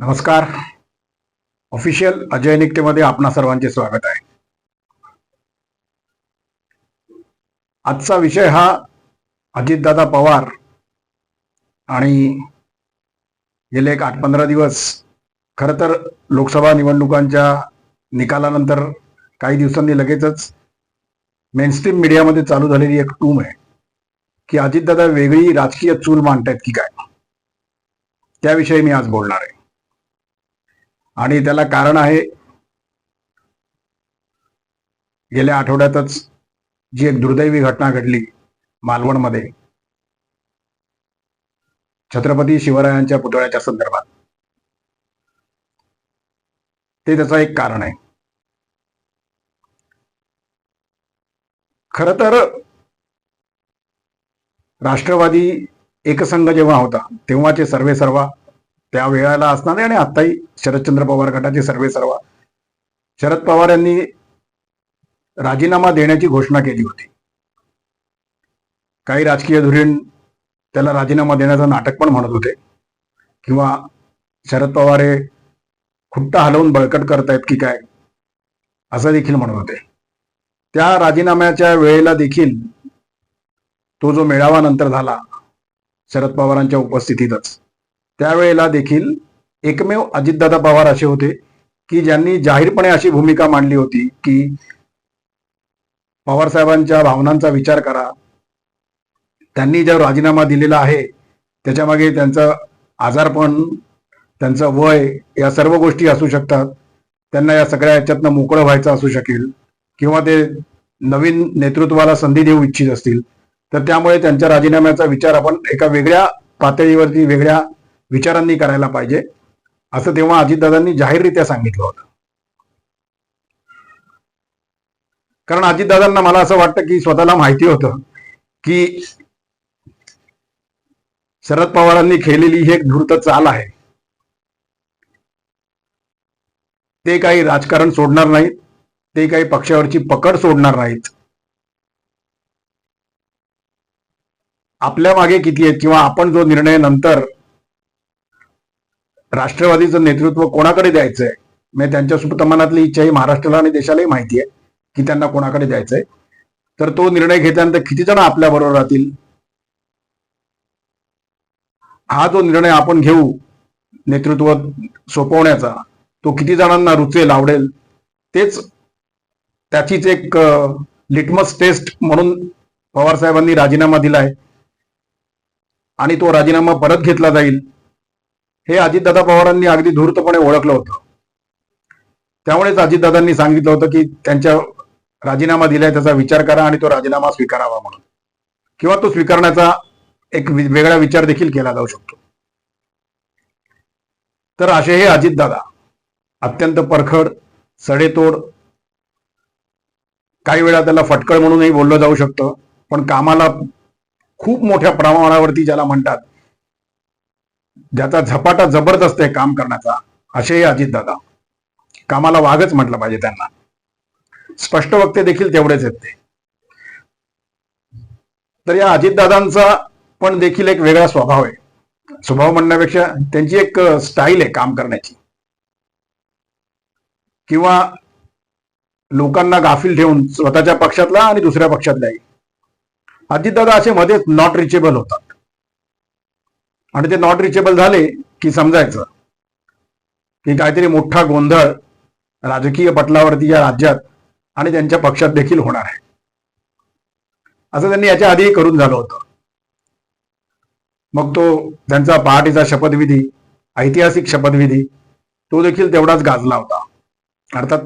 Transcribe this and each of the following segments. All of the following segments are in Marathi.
नमस्कार. ऑफिशियल अजय निकटेमध्ये आपणा सर्वांचे स्वागत आहे. आजचा विषय हा अजितदादा पवार आणि गेले एक आठ पंधरा दिवस खरं तर लोकसभा निवडणुकांच्या निकालानंतर काही दिवसांनी लगेचच मेनस्ट्रीम मीडियामध्ये चालू झालेली एक टूम आहे की अजितदादा वेगळी राजकीय चूल मांडतायत की काय? त्याविषयी मी आज बोलणार आहे. आणि त्याला कारण आहे गेल्या आठवड्यातच जी एक दुर्दैवी घटना घडली मालवणमध्ये छत्रपती शिवरायांच्या पुतळ्याच्या संदर्भात. ते त्याचं एक कारण आहे. खर तर राष्ट्रवादी एकसंघ जेव्हा होता तेव्हाचे सर्वे सर्वा त्या वेळेला असणारे आणि आत्ताही शरदचंद्र पवार गटाचे सर्वे सर्वा. शरद पवार यांनी राजीनामा देण्याची घोषणा केली होती. काही राजकीय धुरीण त्याला राजीनामा देण्याचं नाटक पण म्हणत होते. किंवा शरद पवार हे खुट्टा हलवून बळकट करतायत की काय? असं देखील म्हणत होते. त्या राजीनाम्याच्या वेळेला देखील तो जो मेळावा नंतर झाला शरद पवारांच्या उपस्थितीतच. त्यावेळेला देखील एकमेव अजितदादा पवार असे होते की ज्यांनी जाहीरपणे अशी भूमिका मांडली होती की पवार साहेबांच्या भावनांचा विचार करा. त्यांनी जो राजीनामा दिलेला आहे त्याच्यामागे त्यांचं आजारपण त्यांचं वय या सर्व गोष्टी असू शकतात. त्यांना या सगळ्या याच्यातनं मोकळं व्हायचं असू शकेल किंवा ते नवीन नेतृत्वाला संधी देऊ इच्छित असतील. तर त्यामुळे त्यांच्या राजीनाम्याचा विचार आपण एका वेगळ्या पातळीवरती वेगळ्या विचारांनी करायला पाहिजे. असं तेव्हा अजितदादांनी जाहीररित्या सांगितलं होतं. कारण अजितदादांना मला असं वाटतं की स्वतःला माहिती होतं की शरद पवारांनी खेळलेली ही एक धूर्त चाल आहे. ते काही राजकारण सोडणार नाहीत. ते काही पक्षावरची पकड सोडणार नाहीत. आपल्या मागे किती आहेत किंवा आपण जो निर्णय नंतर राष्ट्रवादीचं नेतृत्व कोणाकडे द्यायचंय? म्हणजे त्यांच्या सुप्रमाणातली इच्छा ही महाराष्ट्राला आणि देशालाही माहिती आहे की त्यांना कोणाकडे द्यायचंय. तर तो निर्णय घेतल्यानंतर किती जण आपल्या बरोबर राहतील? हा जो निर्णय आपण घेऊ नेतृत्व सोपवण्याचा तो किती जणांना रुचेल आवडेल? तेच त्याचीच एक लिटमस टेस्ट म्हणून पवार साहेबांनी राजीनामा दिलाय. आणि तो राजीनामा परत घेतला जाईल. हे अजितदादा पवारांनी अगदी धूर्तपणे ओळखलं होतं. त्यामुळेच अजितदादांनी सांगितलं होतं की त्यांच्या राजीनामा दिलाय त्याचा विचार करा आणि तो राजीनामा स्वीकारावा म्हणून. किंवा तो स्वीकारण्याचा एक वेगळा विचार देखील केला जाऊ शकतो. तर असे हे अजितदादा. अत्यंत परखड सडेतोड काही वेळा त्याला फटकळ म्हणूनही बोललं जाऊ शकतं. पण कामाला खूप मोठ्या प्रमाणावरती ज्याला म्हणतात ज्याचा झपाटा जबरदस्त आहे काम करण्याचा असेही अजितदादा. कामाला वागच म्हटलं पाहिजे त्यांना. स्पष्ट वक्ते देखील तेवढेच आहेत ते. तर या अजितदादांचा पण देखील एक वेगळा स्वभाव आहे. स्वभाव म्हणण्यापेक्षा त्यांची एक स्टाईल आहे काम करण्याची. किंवा लोकांना गाफील ठेवून स्वतःच्या पक्षातला आणि दुसऱ्या पक्षातलाही अजितदादा असे मध्येच नॉट रिचेबल होतात. आणि ते नॉट रिचेबल झाले की समजायचं. की काहीतरी मोठा गोंधळ राजकीय पटलावरती या राज्यात आणि त्यांच्या पक्षात देखील होणार आहे. असं त्यांनी याच्या आधीही करून झालं होतं. मग तो त्यांचा पहाटेचा शपथविधी ऐतिहासिक शपथविधी तो देखील तेवढाच गाजला होता. अर्थात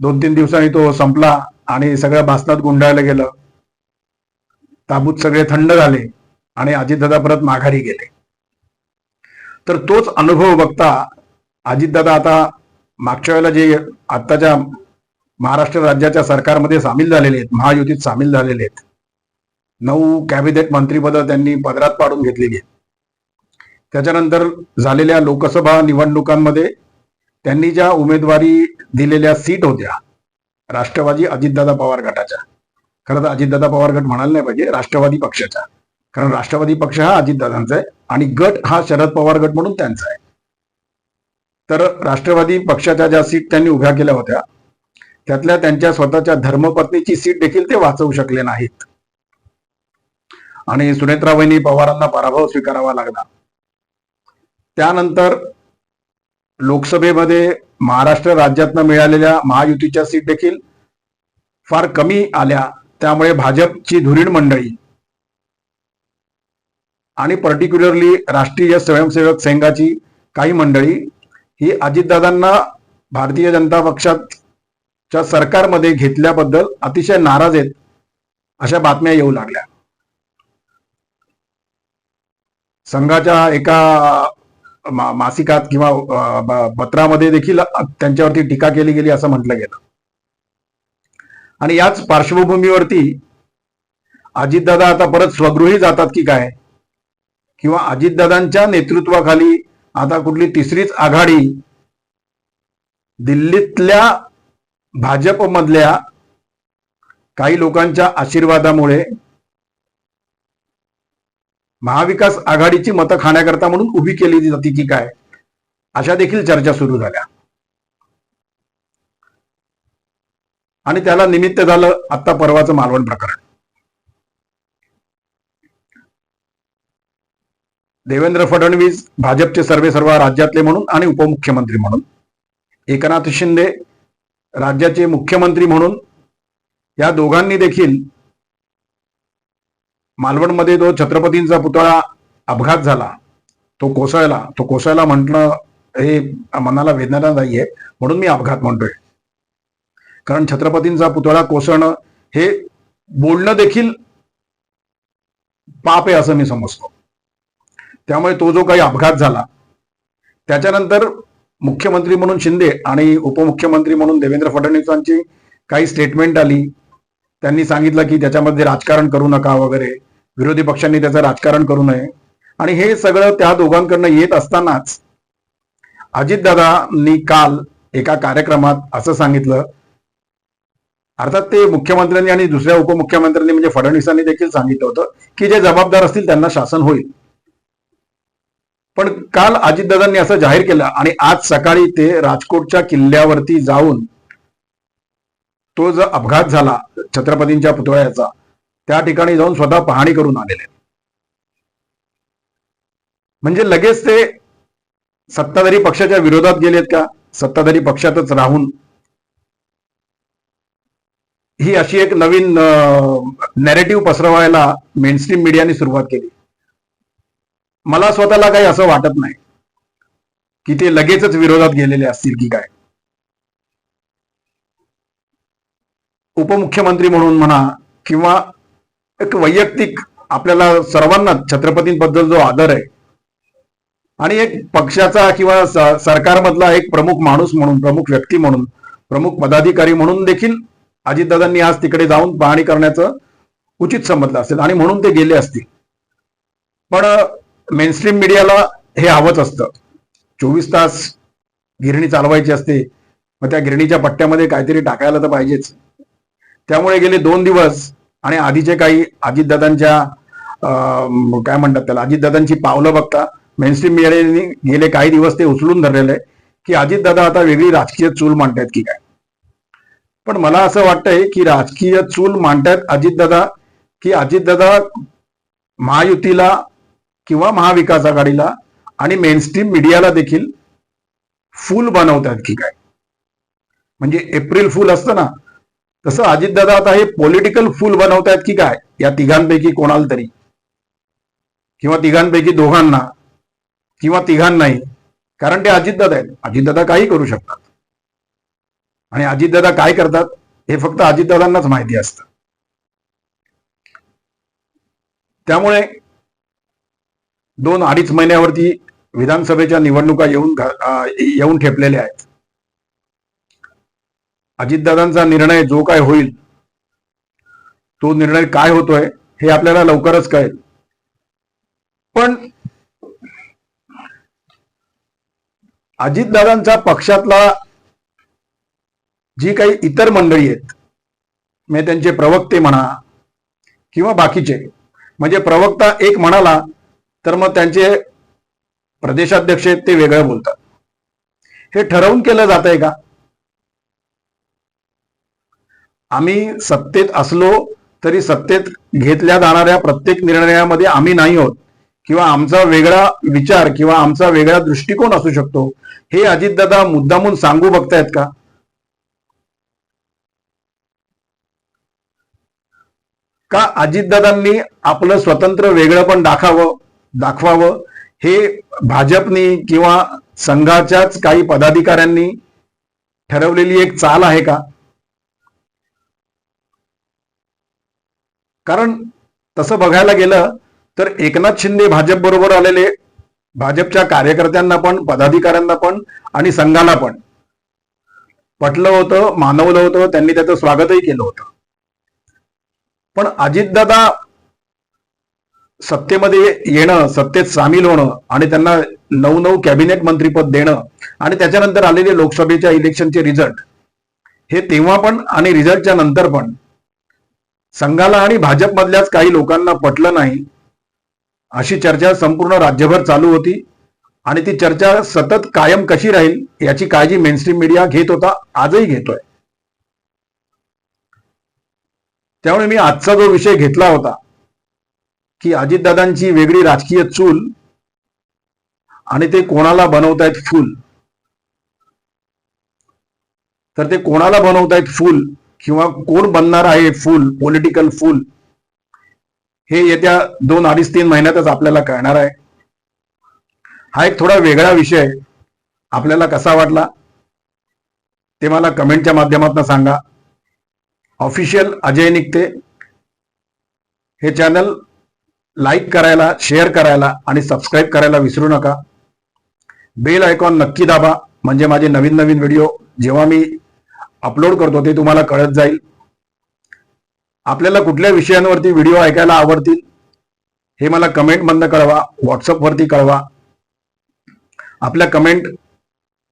दोन तीन दिवसांनी तो संपला आणि सगळं बासनात गुंडाळलं गेलं. ताबूत सगळे थंड झाले आणि अजितदादा परत माघारी गेले. तर तोच अनुभव बघता अजितदादा आता मागच्या वेळेला जे आत्ताच्या महाराष्ट्र राज्याच्या सरकारमध्ये सामील झालेले आहेत महायुतीत सामील झालेले आहेत. नऊ कॅबिनेट मंत्रीपद त्यांनी पदरात पाडून घेतलेली आहेत. त्याच्यानंतर झालेल्या लोकसभा निवडणुकांमध्ये त्यांनी ज्या उमेदवारी दिलेल्या सीट होत्या राष्ट्रवादी अजितदादा पवार गटाच्या. खरं तर अजितदादा पवार गट म्हणाला नाही पाहिजे राष्ट्रवादी पक्षाच्या. कारण राष्ट्रवादी पक्ष हा अजितदादांचा आहे आणि गट हा शरद पवार गट म्हणून त्यांचा आहे. तर राष्ट्रवादी पक्षाच्या ज्या सीट त्यांनी उभ्या केल्या होत्या त्यातल्या त्यांच्या स्वतःच्या धर्मपत्नीची सीट देखील ते वाचवू शकले नाहीत. आणि सुनेत्राबाईंनी पवारांना पराभव स्वीकारावा लागला. त्यानंतर लोकसभेमध्ये महाराष्ट्र राज्यातनं मिळालेल्या महायुतीच्या सीट देखील फार कमी आल्या. त्यामुळे भाजपची धुरीण मंडळी आणि पर्टिक्युलरली राष्ट्रीय स्वयंसेवक संघाची काही मंडळी ही अजितदादांना भारतीय जनता पक्षाच्या सरकारमध्ये घेतल्याबद्दल अतिशय नाराज आहेत अशा बातम्या येऊ लागल्या. संघाच्या एका मा- मासिकात किंवा पत्रामध्ये देखील त्यांच्यावरती टीका केली गेली असं म्हटलं गेलं. आणि याच पार्श्वभूमीवरती अजितदादा आता परत स्वगृही जातात की काय? किंवा अजितदादांच्या नेतृत्वाखाली आता कुठली तिसरीच आघाडी दिल्लीतल्या भाजपमधल्या काही लोकांच्या आशीर्वादामुळे महाविकास आघाडीची मतं खाण्याकरता म्हणून उभी केली जाते की काय? अशा देखील चर्चा सुरू झाल्या. आणि त्याला निमित्त झालं आता परवाचं मालवण प्रकरण. देवेंद्र फडणवीस भाजपचे सर्वे सर्व राज्यातले म्हणून आणि उपमुख्यमंत्री म्हणून. एकनाथ शिंदे राज्याचे मुख्यमंत्री म्हणून. या दोघांनी देखील मालवणमध्ये जो छत्रपतींचा पुतळा अपघात झाला तो कोसळला. तो कोसळला म्हटलं हे मनाला वेदना नाहीये. म्हणून मी अपघात म्हणतोय. कारण छत्रपतींचा पुतळा कोसळणं हे बोलणं देखील पाप आहे असं मी समजतो. त्यामुळे तो जो काही अपघात झाला त्याच्यानंतर मुख्यमंत्री म्हणून शिंदे आणि उपमुख्यमंत्री म्हणून देवेंद्र फडणवीसांची काही स्टेटमेंट आली. त्यांनी सांगितलं की त्याच्यामध्ये राजकारण करू नका वगैरे. विरोधी पक्षांनी त्याचं राजकारण करू नये. आणि हे सगळं त्या दोघांकडनं येत असतानाच अजितदादांनी काल एका कार्यक्रमात असं सांगितलं. अर्थात ते मुख्यमंत्र्यांनी आणि दुसऱ्या उपमुख्यमंत्र्यांनी म्हणजे फडणवीसांनी देखील सांगितलं होतं की जे जबाबदार असतील त्यांना शासन होईल. पण काल अजितदादांनी असं जाहीर केलं आणि आज सकाळी ते राजकोटच्या किल्ल्यावरती जाऊन तो जो अपघात झाला छत्रपतींच्या पुतळ्याचा त्या ठिकाणी जाऊन स्वतः पाहणी करून आलेले. म्हणजे लगेच ते सत्ताधारी पक्षाच्या विरोधात गेलेत का? सत्ताधारी पक्षातच राहून. ही अशी एक नवीन नॅरेटिव्ह पसरवायला मेनस्ट्रीम मीडियाने सुरुवात केली. मला स्वतःला काही असं वाटत नाही की ते लगेचच विरोधात गेलेले असतील की काय. उपमुख्यमंत्री म्हणून म्हणा किंवा एक वैयक्तिक आपल्याला सर्वांना छत्रपतींबद्दल जो आदर आहे आणि एक पक्षाचा किंवा सरकारमधला एक प्रमुख माणूस म्हणून प्रमुख व्यक्ती म्हणून प्रमुख पदाधिकारी म्हणून देखील अजितदादांनी आज तिकडे जाऊन पाहणी करण्याचं उचित समजलं असेल आणि म्हणून ते गेले असतील. पण मेनस्ट्रीम मीडियाला हे हवंच असतं. चोवीस तास गिरणी चालवायची असते. मग त्या गिरणीच्या पट्ट्यामध्ये काहीतरी टाकायला तर पाहिजेच. त्यामुळे गेले दोन दिवस आणि आधीचे काही अजितदादांच्या काय म्हणतात त्याला अजितदादांची पावलं बघता मेनस्ट्रीम मीडियाने गेले काही दिवस ते उचलून धरलेले आहे की अजितदादा आता वेगळी राजकीय चूल मांडतायत की काय? पण मला असं वाटतंय की राजकीय चूल मांडतायत अजितदादा की अजितदादा महायुतीला किंवा महाविकास आघाडीला आणि मेनस्ट्रीम मीडियाला देखील फूल बनवतात की काय? म्हणजे एप्रिल फूल असतं ना तसं अजितदादा आता हे पॉलिटिकल फूल बनवतायत की काय? या तिघांपैकी कोणाला तरी. किंवा तिघांपैकी दोघांना किंवा तिघांनाही. कारण ते अजितदादा आहेत. अजितदादा काही करू शकतात. आणि अजितदादा काय करतात हे फक्त अजितदादांनाच माहिती असतं. त्यामुळे दोन अडीच महिन्यावरती विधानसभेच्या निवडणुका येऊन येऊन ठेपलेल्या आहेत. अजितदादांचा निर्णय जो काय होईल तो निर्णय काय होतोय हे आपल्याला लवकरच कळेल. पण अजितदादांचा पक्षातला जी काही इतर मंडळी आहेत म्हणजे त्यांचे प्रवक्ते म्हणा किंवा बाकीचे म्हणजे प्रवक्ता एक म्हणाला तर मग त्यांचे प्रदेशाध्यक्ष आहेत ते वेगळं बोलतात. हे ठरवून केलं जात आहे का? आम्ही सत्तेत असलो तरी सत्तेत घेतल्या जाणाऱ्या प्रत्येक निर्णयामध्ये आम्ही नाही आहोत. किंवा आमचा वेगळा विचार किंवा आमचा वेगळा दृष्टिकोन असू शकतो. हे अजितदादा मुद्दामून सांगू बघतायत का? का अजितदादांनी आपलं स्वतंत्र वेगळं पण दाखावं? दाखवावं. हे भाजपनी किंवा संघाच्याच काही पदाधिकाऱ्यांनी ठरवलेली एक चाल आहे का? कारण तसं बघायला गेलं तर एकनाथ शिंदे भाजप बरोबर आलेले भाजपच्या कार्यकर्त्यांना पण पदाधिकाऱ्यांना पण आणि संघाला पण. पटलं होतं मानवलं होतं त्यांनी त्याचं स्वागतही केलं होतं. पण अजितदादा सत्तेमध्ये येणं सत्तेत सामील होणं आणि त्यांना नऊ नऊ कॅबिनेट मंत्रीपद देणं आणि त्याच्यानंतर आलेले लोकसभेच्या इलेक्शनचे रिझल्ट. हे तेव्हा पण आणि रिझल्टच्या नंतर पण संघाला आणि भाजपमधल्याच काही लोकांना पटलं नाही. अशी चर्चा संपूर्ण राज्यभर चालू होती आणि ती चर्चा सतत कायम कशी राहील याची काळजी मेनस्ट्रीम मीडिया घेत होता आजही घेतोय. त्यामुळे मी आजचा जो विषय घेतला होता की अजितदादांची वेगळी राजकीय चूल आणि ते कोणाला बनवतायत फूल. तर ते कोणाला बनवतायत फूल किंवा कोण बनणार आहे फूल पॉलिटिकल फूल हे येत्या दोन अडीच तीन महिन्यातच आपल्याला कळणार आहे. हा एक थोडा वेगळा विषय आपल्याला कसा वाटला ते मला कमेंटच्या माध्यमातून सांगा. ऑफिशियल अजय निघते हे चॅनल लाईक करायला शेअर करायला आणि सबस्क्राईब करायला विसरू नका. बेल आयकॉन नक्की दाबा म्हणजे माझे नवीन नवीन व्हिडिओ जेव्हा मी अपलोड करतो ते तुम्हाला कळत जाईल. आपल्याला कुठल्या विषयांवरती व्हिडिओ ऐकायला आवडतील हे मला कमेंट बंद कळवा व्हॉट्सअपवरती कळवा. आपल्या कमेंट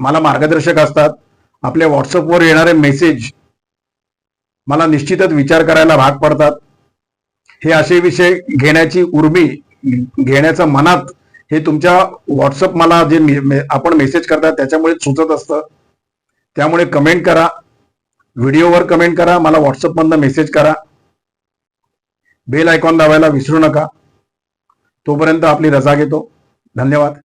मला मार्गदर्शक असतात. आपल्या व्हॉट्सअपवर येणारे मेसेज मला निश्चितच विचार करायला भाग पडतात. हे असे विषय घेण्याची उर्मी घेण्याचं मनात हे तुमच्या व्हॉट्सअप मला जे मे- आपण मेसेज करतात त्याच्यामुळे सुचत असतं. त्यामुळे कमेंट करा. व्हिडिओवर कमेंट करा. मला व्हॉट्सअपमधनं मेसेज करा. बेल आयकॉन दाबायला विसरू नका. तोपर्यंत आपली रजा घेतो. धन्यवाद.